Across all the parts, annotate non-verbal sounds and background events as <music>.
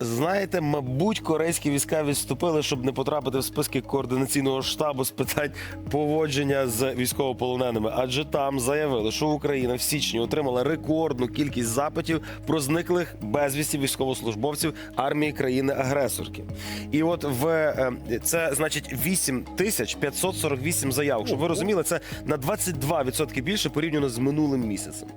Знаєте, мабуть, корейські війська відступили, щоб не потрапити в списки координаційного штабу з питань поводження з військовополоненими. Адже там заявили, що Україна в січні отримала рекордну кількість запитів про зниклих безвісті військовослужбовців армії країни-агресорки. І от в е, це значить 8 тисяч 548 заявок. Щоб ви розуміли, це на 22% більше порівняно з минулим місяцем.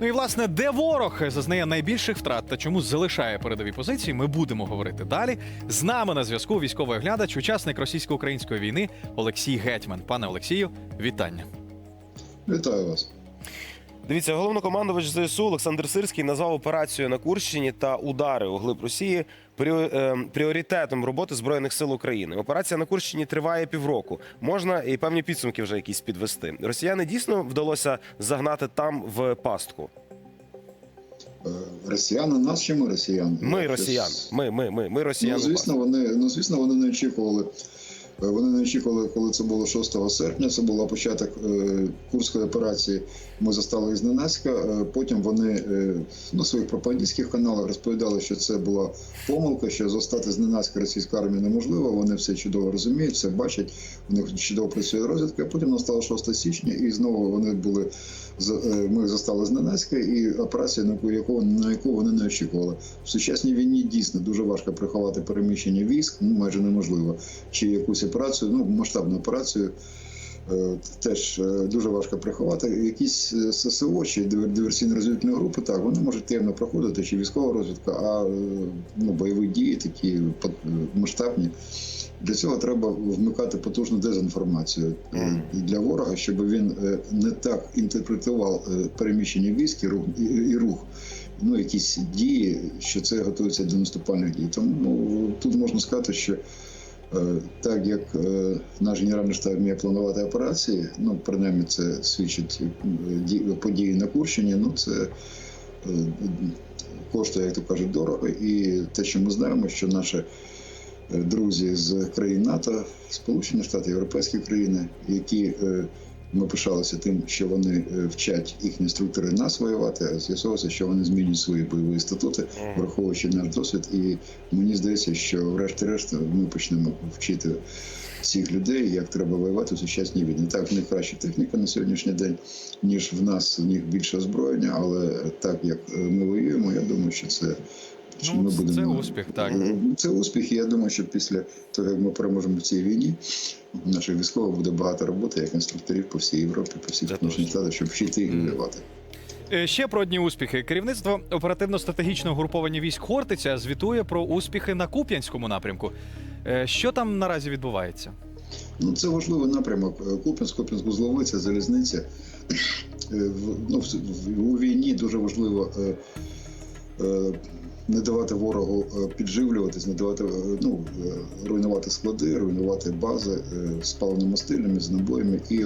Ну і власне, де ворог зазнає найбільших втрат та чому залишає передові позиції, ми будемо говорити далі. З нами на зв'язку військовий оглядач, учасник російсько-української війни Олексій Гетьман. Пане Олексію, вітання. Вітаю вас. Дивіться, головнокомандувач ЗСУ Олександр Сирський назвав операцію на Курщині та удари у глиб Росії е, пріоритетом роботи збройних сил України. Операція на Курщині триває півроку. Можна і певні підсумки вже якісь підвести. Росіяни дійсно вдалося загнати там в пастку. Е, Росіяни нас чи ми росіяни? Ми росіяни. Ми, ми, ми, ми росіяни. Ну, звісно, вони, ну, звісно, вони не очікували. Е, Вони не очікували, коли це було 6 серпня. Це була початок е, курської операції. Ми застали їх зненацька. Е, Потім вони на своїх пропагандистських каналах розповідали, що це була помилка, що застати зненацька російську армію неможливо. Вони все чудово розуміють, все бачать. У них чудово працює розвідка. Потім настало 6 січня, і знову вони були ми застали зненацька, і операція, на яку- на яку вони не очікували. В сучасній війні дійсно дуже важко приховати переміщення військ, ну майже неможливо. Чи якусь операцію, ну масштабну операцію. е, Теж е, дуже важко приховати. Якісь е, ССО чи диверсійно-розвідувальні групи, так вони можуть таємно проходити, чи військова розвідка, а ну, бойові дії такі масштабні. Для цього треба вмикати потужну дезінформацію для ворога, щоб він не так інтерпретував переміщення військ і рух, і, рух. Ну, якісь дії, що це готується до наступальних дій. Тому ну, тут можна сказати, що так як е, наш генеральний штаб вміє планувати операції, ну принаймні це свідчить е, ді- події на Курщині, ну це е, коштує, як то кажуть, дорого. І те, що ми знаємо, що наші е, друзі з країн НАТО, Сполучені Штати, європейські країни, які е, ми пишалися тим, що вони е, вчать їхні інструктори нас воювати, а з'ясувалося, що вони змінюють свої бойові статути, враховуючи наш досвід. І мені здається, що врешті-решт ми почнемо вчити цих людей, як треба воювати в сучасній війні. Так, в них краща техніка на сьогоднішній день, ніж в нас, в них більше озброєння, але так як е, ми воюємо, я думаю, що це. Що Ну, ми це успіх, так. Е, Це успіх. і Я думаю, що після того, як ми переможемо в цій війні, у наших військових буде багато роботи, як інструкторів по всій Європі, по всіх Це Сполучених. Штатах, щоб вчити їх воювати. Е, Ще про одні успіхи. Керівництво оперативно-стратегічного груповання військ Хортиця звітує про успіхи на Куп'янському напрямку. Е, Що там наразі відбувається? Ну, це важливий напрямок. Куп'янськ, Куп'янськ вузловиця, залізниця. В- Ну, в- в- у війні дуже важливо не давати ворогу е, підживлюватись, не давати е, ну, е, руйнувати склади, руйнувати бази з паливно-мастильними, з набоями і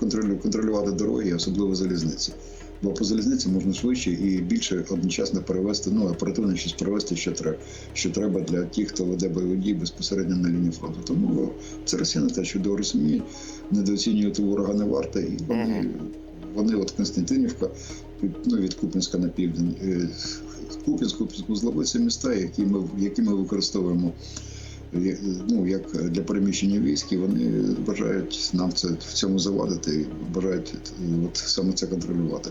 контролю- контролювати дороги, особливо залізниці. Бо по залізниці можна швидше і більше одночасно перевести, ну оперативно щось перевести, що треба, що треба для тих, хто веде бойові дії безпосередньо на лінії фронту. Тому це росіяни теж чудово розуміють, недооцінювати ворога не варто, і вони, вони от Константинівка, ну від Купінська на південь. Е, Купінськ, Купінськ, міста, які ми, які ми використовуємо е, ну, як для переміщення військ, і вони бажають нам це в цьому завадити, бажають е, от саме це контролювати.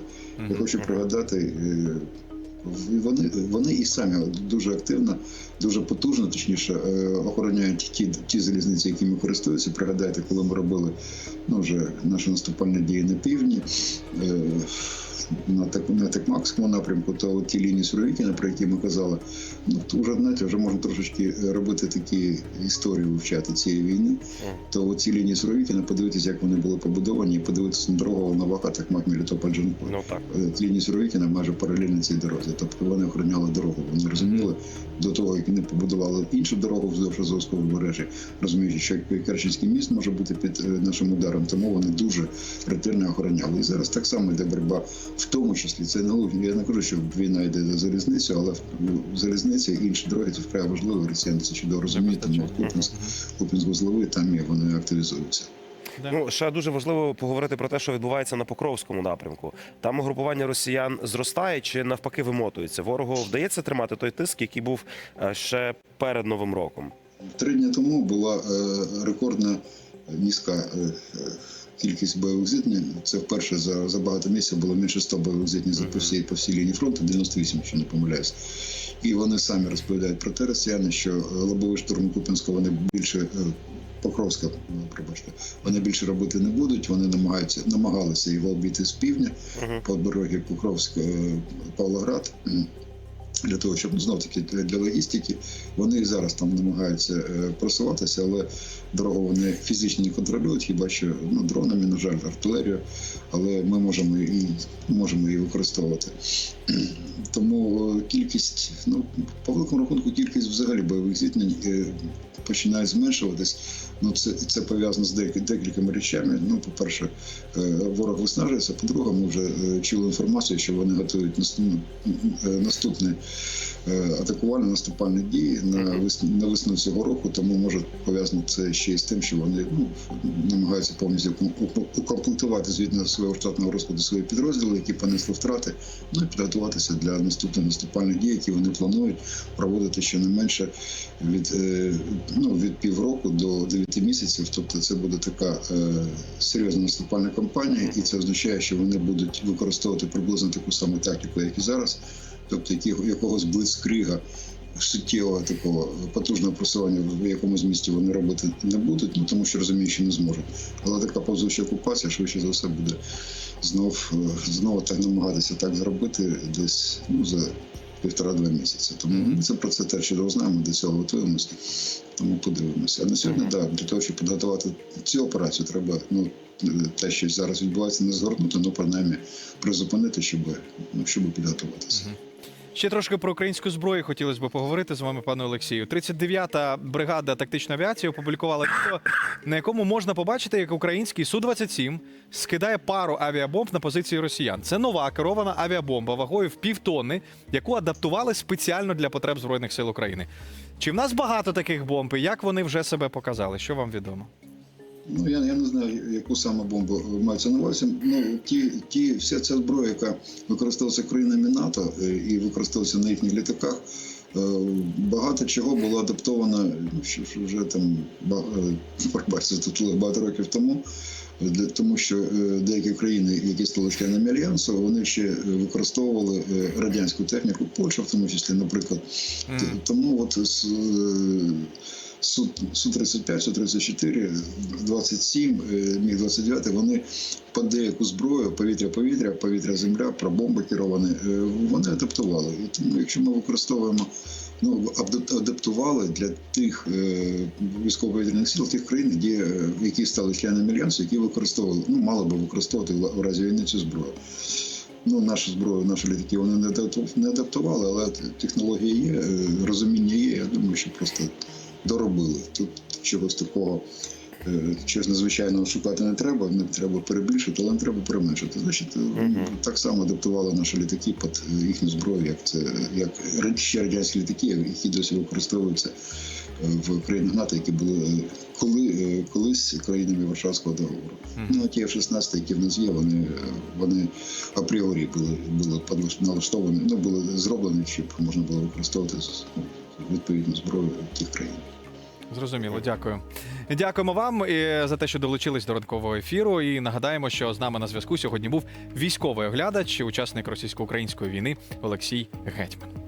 Я хочу пригадати, е, в- вони, вони і самі дуже активно, дуже потужно, точніше, е, охороняють ті, ті залізниці, якими користуються. Пригадайте, коли ми робили ну, вже наші наступальні дії на півдні. е, На так на Текмакському напрямку, то ті лінії Суровікіна, про які ми казали, ну то вже знаєте, вже можна трошечки робити такі історії вивчати цієї війни. То ці лінії Суровікіна, подивитися, як вони були побудовані, і подивитися на дорогу Волноваха, Текмак, Мелітополь, Джанкой. Ну так. Е, лінії Суровікіна майже паралельно цій дорозі. Тобто вони охороняли дорогу. Вони розуміли до того, як вони побудували іншу дорогу вздовж Азовського побережжя, розуміючи, що Керченський міст може бути під е, нашим ударом, тому вони дуже ретельно охороняли. І зараз так само йде боротьба, в тому числі це не. Я не кажу, що війна йде за залізницю, але в- залізниця і інші дороги це вкрай важливо. Росіяни це чудово розуміють, тому Купінськ, Купінськ вузловий там є, вони активізуються. Да. Ну ще дуже важливо поговорити про те, що відбувається на Покровському напрямку. Там угрупування росіян зростає чи навпаки вимотується. Ворогу вдається тримати той тиск, який був е, ще перед новим роком. Три дні тому була е, рекордна низька е, е, кількість бойових зіткнень. Це вперше за, за багато місяців було менше 100 бойових зіткнень за по всій, по всій лінії фронту, 98, якщо не помиляюсь. І вони самі розповідають про те, росіяни, що е, лобовий штурм Купінського вони більше. Покровська, пробачте, вони більше робити не будуть. Вони намагаються намагалися його обійти з півдня Мгм. по дорозі Покровськ Павлоград. Для того, щоб знов таки для, логістики, вони зараз там намагаються е, просуватися, але дорогу вони фізично не контролюють, хіба що ну, дронами, на жаль, артилерію, але ми можемо і можемо її використовувати. <clears throat> Тому е, кількість, ну по великому рахунку, кількість взагалі бойових зіткнень е, починає зменшуватись. Ну, це, це пов'язано з декількома речами. Ну, по-перше, е, ворог виснажується. По-друге, ми вже е, чули інформацію, що вони готують наступну- е, наступні атакувальні наступальні дії на весну, на весну цього року. Тому може пов'язано це ще й з тим, що вони ну, намагаються повністю уком- уком- укомплектувати звідно свого штатного розкладу свої підрозділи, які понесли втрати, ну і підготуватися для наступних наступальних дій, які вони планують проводити щонайменше від, ну, від півроку до 9 місяців. Тобто це буде така е, серйозна наступальна кампанія, і це означає, що вони будуть використовувати приблизно таку саму тактику, як і зараз, тобто якогось блицкрига. Суттєвого такого потужного просування в якомусь місті вони робити не будуть, ну тому що розуміють, що не зможуть. Але така повзуча окупація швидше за все буде знов е, знову так намагатися так зробити десь ну, за півтора-два місяці. Тому Мгм. ми це про це теж чудово знаємо, до цього готуємося. Тому подивимося. А на сьогодні, Мгм. да, для того, щоб підготувати цю операцію, треба ну, те, що зараз відбувається, не згорнути, ну принаймні призупинити, щоб, ну, щоб підготуватися. Ще трошки про українську зброю хотілося б поговорити з вами, пане Олексію. 39-та бригада тактичної авіації опублікувала відео, на якому можна побачити, як український Су-27 скидає пару авіабомб на позиції росіян. Це нова керована авіабомба вагою в півтонни, яку адаптували спеціально для потреб Збройних сил України. Чи в нас багато таких бомб? і Як вони вже себе показали? Що вам відомо? Ну я, я не знаю, яку саме бомбу мається на увазі. Ну ті, ті, вся ця зброя, яка використовується країнами НАТО е, і використовується на їхніх літаках. е, Багато чого було адаптовано ну, що вже там е, тут багато років тому, тому що деякі країни, які стали членами альянсу, вони ще використовували радянську техніку, Польща, в тому числі, наприклад. Тому от Су-35, Су-34, 27, е, Міг-29, вони по деяку зброю, повітря-повітря, повітря-земля, про бомби керовані, е, вони адаптували. І тому, якщо ми використовуємо, ну, адап- адаптували для тих е, військово-повітряних сил, тих країн, де, е, які стали членами альянсу, які використовували, ну, мали би використовувати в разі війни цю зброю. Ну, нашу зброю, наші літаки вони не адапту- не адаптували, але технології є, розуміння є. Я думаю, що просто доробили. Тут чогось такого е, чогось надзвичайного шукати не треба, не треба перебільшити, але не треба переменшити. Значить, Мгм. так само адаптували наші літаки під їхню зброю, як це як ще радянські літаки, які досі використовуються е, в країнах НАТО, які були коли колись країнами Варшавського договору. Мгм. Ну, ті F-16, які в нас є, вони, вони апріорі були, були налаштовані, ну, були зроблені, щоб можна було використовувати ну, відповідну зброю тих країн. Зрозуміло, дякую. Дякуємо вам і за те, що долучились до ранкового ефіру. І нагадаємо, що з нами на зв'язку сьогодні був військовий оглядач, учасник російсько-української війни Олексій Гетьман.